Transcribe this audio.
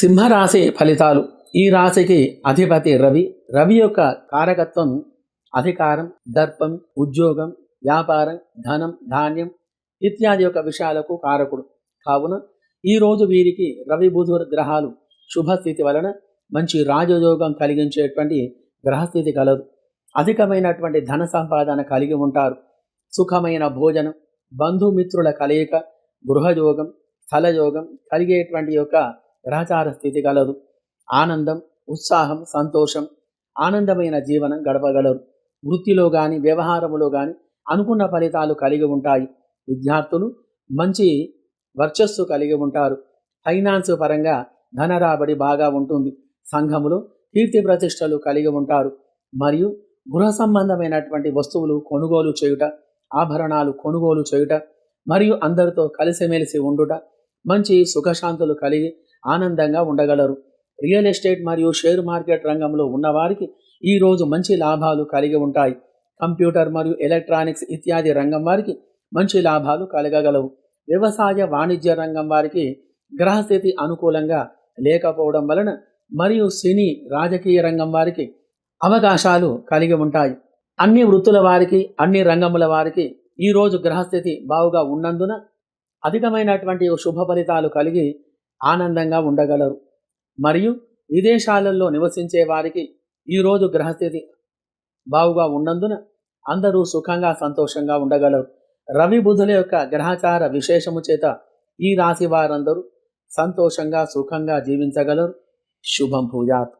సింహరాశి ఫలితాలు. ఈ రాశికి అధిపతి రవి. రవి యొక్క కారకత్వం అధికారం దర్పం ఉద్యోగం వ్యాపారం ధనం ధాన్యం ఇత్యాది యొక్క విషయాలకు కారకుడు. కావున ఈరోజు వీరికి రవి బుధు గ్రహాలు శుభస్థితి వలన మంచి రాజయోగం కలిగించేటువంటి గ్రహస్థితి కలదు. అధికమైనటువంటి ధన సంపాదన కలిగి ఉంటారు. సుఖమైన భోజనం బంధుమిత్రుల కలయిక గృహయోగం స్థలయోగం కలిగేటువంటి యొక్క గ్రహచార స్థితి కలదు ఆనందం ఉత్సాహం సంతోషం ఆనందమైన జీవనం గడపగలరు. వృత్తిలో కానీ వ్యవహారములో కానీ అనుకున్న ఫలితాలు కలిగి ఉంటాయి. విద్యార్థులు మంచి వర్చస్సు కలిగి ఉంటారు. ఫైనాన్స్ పరంగా ధన రాబడి బాగా ఉంటుంది. సంఘములో కీర్తి ప్రతిష్టలు కలిగి ఉంటారు. మరియు గృహ సంబంధమైనటువంటి వస్తువులు కొనుగోలు చేయుట ఆభరణాలు కొనుగోలు చేయుట మరియు అందరితో కలిసిమెలిసి ఉండుట మంచి సుఖశాంతులు కలిగి ఆనందంగా ఉండగలరు. రియల్ ఎస్టేట్ మరియు షేర్ మార్కెట్ రంగంలో ఉన్నవారికి ఈ రోజు మంచి లాభాలు కలిగి ఉంటాయి. కంప్యూటర్ మరియు ఎలక్ట్రానిక్స్ ఇత్యాది రంగం వారికి మంచి లాభాలు కలగగలవు. వ్యవసాయ వాణిజ్య రంగం వారికి గ్రహస్థితి అనుకూలంగా లేకపోవడం వలన మరియు సినీ రాజకీయ రంగం వారికి అవకాశాలు కలిగి ఉంటాయి. అన్ని వృత్తుల వారికి అన్ని రంగముల వారికి ఈరోజు గ్రహస్థితి బావుగా ఉన్నందున అధికమైనటువంటి శుభ ఫలితాలు కలిగి ఆనందంగా ఉండగలరు. మరియు విదేశాలలో నివసించే వారికి ఈరోజు గ్రహస్థితి బావుగా ఉన్నందున అందరూ సుఖంగా సంతోషంగా ఉండగలరు. రవి బుధుల యొక్క గ్రహచార విశేషము చేత ఈ రాశి వారందరూ సంతోషంగా సుఖంగా జీవించగలరు. శుభం పూజాత్